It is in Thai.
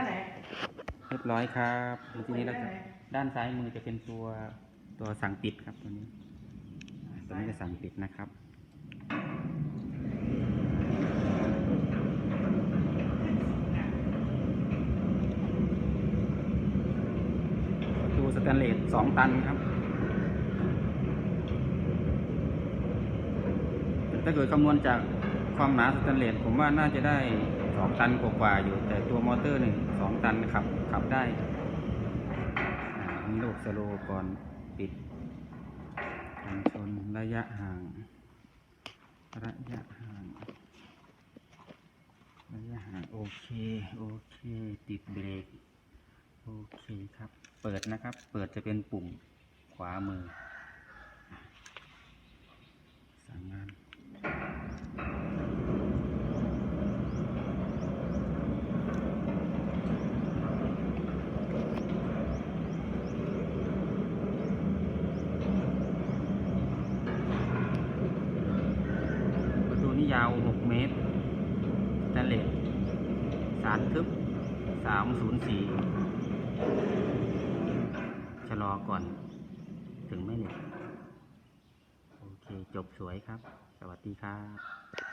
ด้านไหนเรียบร้อยครับทีนี้เราจะเปิดได้ไหมด้านซ้ายมือจะเป็นตัวตัวสั่งปิดครับตัวนี้อ่าตัวนี้จะสั่งปิดนะครับประตูสแตนเลสสองตันครับ ถ้าเกิดคำนวณจากความหนาสแตนเลสผมว่าน่าจะได้ สองตันกว่าๆอยู่ แต่ตัวมอเตอร์หนึ่งสองตันขับขับได้มีโลกสโลก่อนปิดกันชนระยะห่าง ระยะห่าง ระยะห่าง โอเค โอเค ติดเบรก โอเคครับ เปิดนะครับ เปิดจะเป็นปุ่มขวามือ สั่งงาน ประตูนี้ ยาว 6 เมตรสแตนเลสสารทึบ 304 ชะลอก่อน ถึงไม่เหล็ก โอเค จบสวยครับ สวัสดีครับ